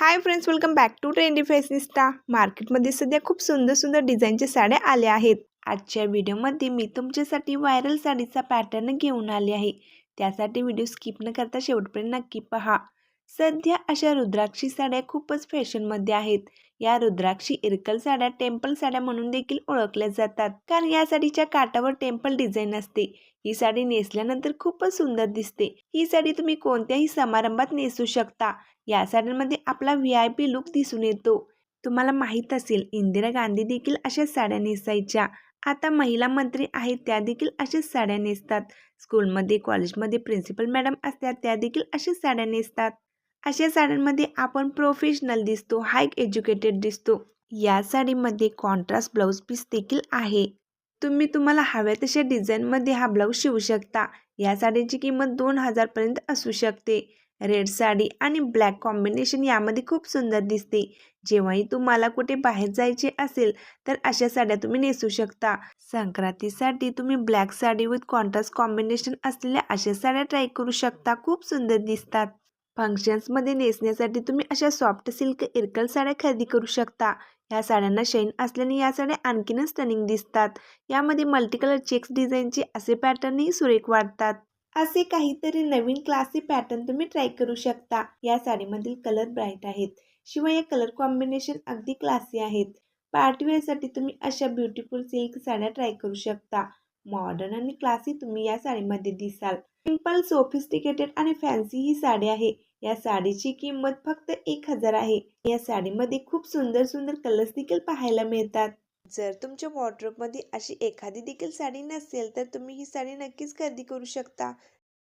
Hi friends welcome back to trendy fashionista मार्केटमध्ये सध्या खूप सुंदर सुंदर डिझाईनच्या साड्या आल्या आहेत. आजच्या व्हिडिओमध्ये मी तुमच्यासाठी व्हायरल साडीचा पॅटर्न घेऊन आले आहे. त्यासाठी व्हिडिओ स्किप न करता शेवटपर्यंत नक्की पहा. सध्या अशा रुद्राक्षी साड्या खूपच फॅशनमध्ये आहेत. या रुद्राक्षी इरकल साड्या टेम्पल साड्या म्हणून देखील ओळखल्या जातात. कारण या साडीच्या काठावर टेम्पल डिझाईन असते. ही साडी नेसल्यानंतर खूपच सुंदर दिसते. ही साडी तुम्ही कोणत्याही समारंभात नेसू शकता. या साड्यांमध्ये आपला व्ही आय पी लुक दिसून येतो. तुम्हाला माहीत असेल इंदिरा गांधी देखील अशाच साड्या नेसायच्या. आता महिला मंत्री आहेत त्या देखील अशाच साड्या नेसतात. स्कूलमध्ये कॉलेजमध्ये प्रिन्सिपल मॅडम असतात त्या देखील अशाच साड्या नेसतात. अशा साड्यांमध्ये आपण प्रोफेशनल दिसतो हाय एज्युकेटेड दिसतो. या साडीमध्ये कॉन्ट्रास्ट ब्लाऊज पीस देखील आहे. तुम्ही तुम्हाला हव्या तशा डिझाईनमध्ये हा ब्लाऊज शिवू शकता. या साडीची किंमत दोन हजारपर्यंत असू शकते. रेड साडी आणि ब्लॅक कॉम्बिनेशन यामध्ये खूप सुंदर दिसते. जेव्हाही तुम्हाला कुठे बाहेर जायचे असेल तर अशा साड्या तुम्ही नेसू शकता. संक्रांतीसाठी तुम्ही black sari with contrast combination असलेल्या अशा साड्या ट्राय करू शकता. खूप सुंदर दिसतात. फंक्शन्समध्ये नेसण्यासाठी तुम्ही अशा सॉफ्ट सिल्क इरकल साड्या खरेदी करू शकता. या साड्यांना शैन असल्याने या साड्या आणखीनच स्टनिंग दिसतात. यामध्ये मल्टी कलर चेक्स डिझाईनचे असे पॅटर्नही सुरेख वाटतात असे काहीतरी नवीन क्लासी पॅटर्न तुम्ही ट्राय करू शकता. या साडीमधील कलर ब्राईट आहेत. शिवाय या कलर कॉम्बिनेशन अगदी क्लासी आहेत. पार्टीवेअरसाठी तुम्ही अशा ब्युटिफुल सिल्क साड्या ट्राय करू शकता. मॉडर्न आणि क्लासी तुम्ही या साडीमध्ये दिसाल. सिंपल सोफिस्टिकेटेड आणि फॅन्सी ही साडी आहे. या साडीची किंमत फक्त एक हजार आहे. या साडीमध्ये खूप सुंदर सुंदर कलर्स देखील पाहायला मिळतात. जर तुमच्या वॉर्ड्रोबमध्ये अशी एखादी देखील साडी नसेल तर तुम्ही ही साडी नक्कीच खरेदी करू शकता.